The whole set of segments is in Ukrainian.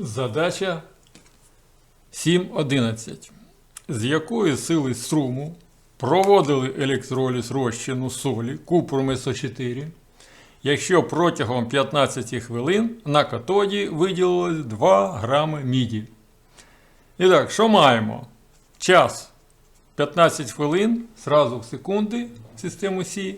Задача 7.11. З якої сили струму проводили електроліз розчину солі купрум СО4, якщо протягом 15 хвилин на катоді виділилось 2 грами міді. І так, що маємо? Час 15 хвилин, зразу в секунди, систему Сі,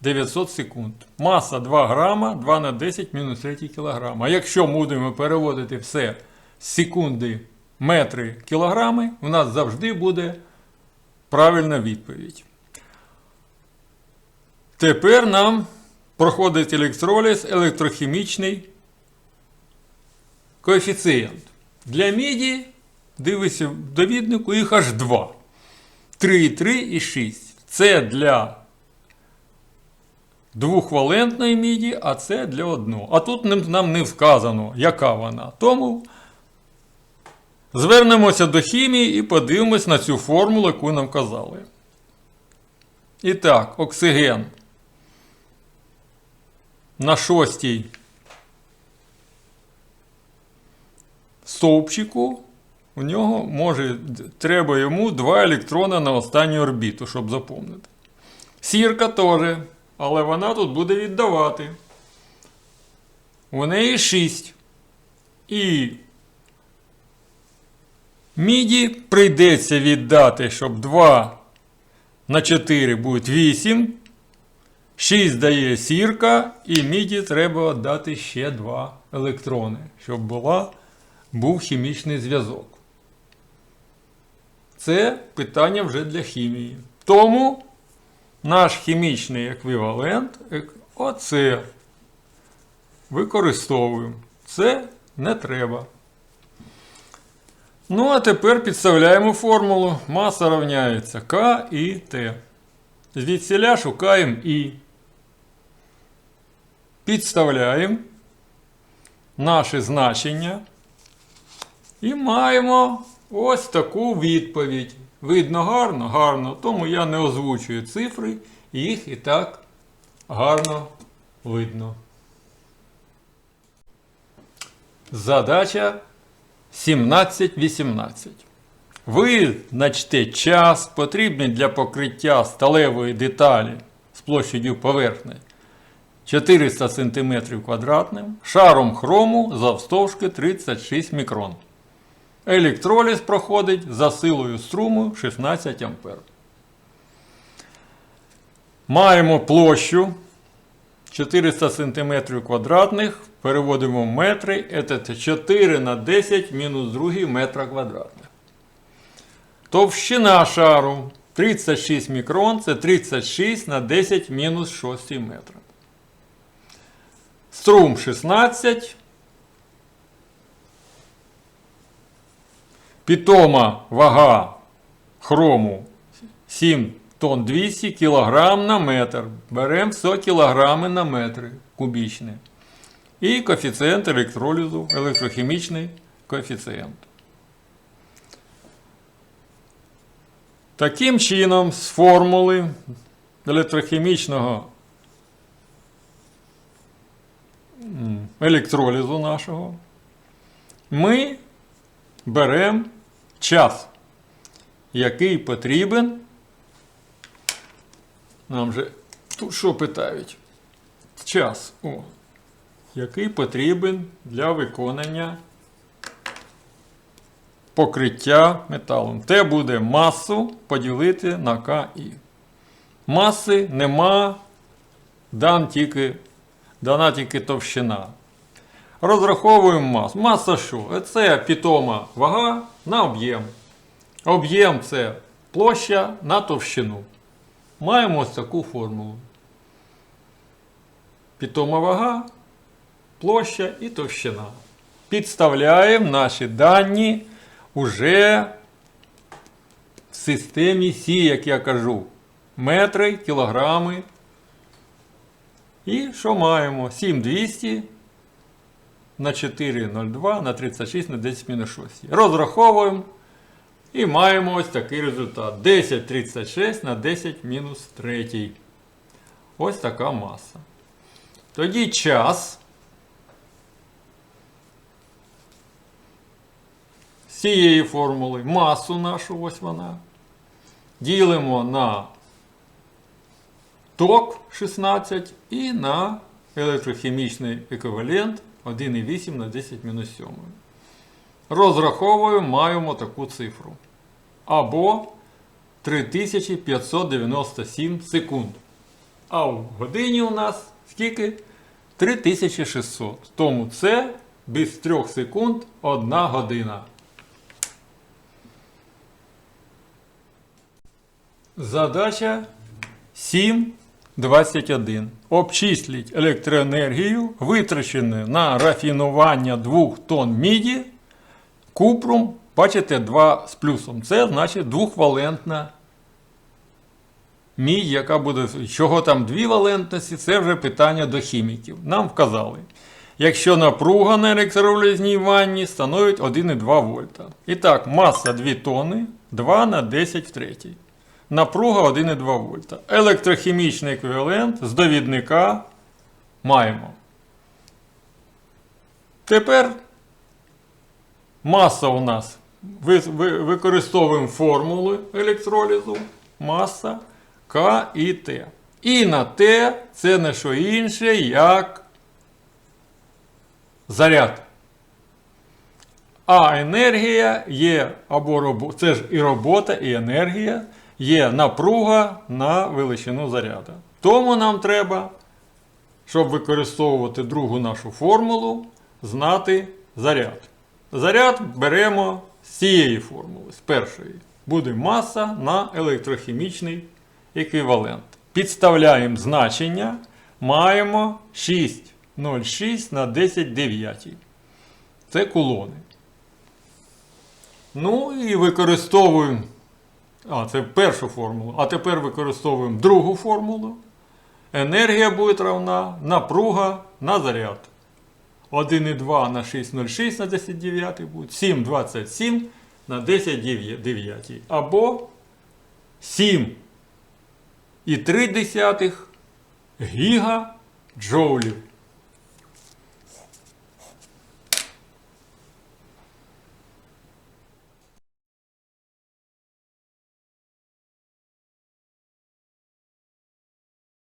900 секунд. Маса 2 грама, 2 на 10 мінус 3 кілограма. А якщо будемо переводити все з секунди, метри, кілограми, у нас завжди буде правильна відповідь. Тепер нам проходить електроліз електрохімічний коефіцієнт. Для міді, дивися в довіднику, їх аж два. 3,3 і 6. Це для двохвалентної міді, а це для одного. А тут нам- не вказано, яка вона. Тому звернемося до хімії і подивимось на цю формулу, яку нам казали. І так, оксиген на шостій стовпчику у нього може треба йому два електрона на останню орбіту, щоб заповнити. Сірка теж, але вона тут буде віддавати. У неї 6. І міді прийдеться віддати, щоб 2 на 4 буде 8. 6 дає сірка, і міді треба дати ще 2 електрони, щоб була, був хімічний зв'язок. Це питання вже для хімії. Тому наш хімічний еквівалент ек- оце використовуємо. Це не треба. Ну, а тепер підставляємо формулу. Маса равняється К і Т. Звідсіля шукаємо І. Підставляємо наше значення. І маємо ось таку відповідь. Видно гарно? Гарно. Тому я не озвучую цифри, їх і так гарно видно. Задача 17-18. Визначте час, потрібний для покриття сталевої деталі з площадю поверхні 400 см квадратним, шаром хрому завстовшки 36 мікрон. Електроліз проходить за силою струму 16 А. Маємо площу 400 см квадратних, переводимо в метри, це 4 на 10 мінус 2 метра квадратних. Товщина шару 36 мікрон, це 36 на 10 мінус 6 метра. Струм 16. Питома вага хрому 7 тонн 200 кг на метр. Беремо 100 кг на метри кубічні. І коефіцієнт електролізу, електрохімічний коефіцієнт. Таким чином, з формули електрохімічного електролізу нашого, ми беремо час, який потрібен. Нам же тут що питають? Час, о, який потрібен для виконання покриття металом. Те буде масу поділити на КІ. Маси нема, дан тільки, дана тільки товщина. Розраховуємо масу. Маса що? Це питома вага на об'єм. Об'єм це площа на товщину. Маємо ось таку формулу. Питома вага, площа і товщина. Підставляємо наші дані уже в системі Сі, як я кажу. Метри, кілограми. І що маємо? 7200 на 4,02 на 36 на 10 мінус 6. Розраховуємо і маємо ось такий результат. 10,36 на 10 мінус 3. Ось така маса. Тоді час цієї формули масу нашу, ось вона. Ділимо на ток 16 і на електрохімічний еквівалент 1,8 на 10 мінус 7. Розраховуємо, маємо таку цифру. Або 3597 секунд. А в годині у нас скільки? 3600. Тому це без 3 секунд 1 година. Задача 7.21. Обчисліть електроенергію, витрачену на рафінування 2 тонн міді, купрум, бачите, 2 з плюсом. Це значить двохвалентна мідь, яка буде. Чого там дві валентності, це вже питання до хіміків. Нам вказали. Якщо напруга на електролізній ванні становить 1,2 вольта. І так, маса 2 тонни, 2 на 10 в третій. Напруга 1,2 вольта. Електрохімічний еквівалент з довідника маємо. Тепер маса у нас. Ви, ви- використовуємо формулу електролізу. Маса К і Т. І на Т це не що інше, як заряд. А енергія є або робо... це ж і робота, і енергія, є напруга на величину заряду. Тому нам треба, щоб використовувати другу нашу формулу, знати заряд. Заряд беремо з цієї формули, з першої. Буде маса на електрохімічний еквівалент. Підставляємо значення, маємо 6,06 на 10 дев'ятій. Це кулони. Ну і використовуємо. А, це першу формулу. А тепер використовуємо другу формулу. Енергія буде равна напруга на заряд. 1,2 на 6,06 на 10 дев'ятий буде. 7,27 на 10 дев'ятій. Або 7,3 гіга джоулів.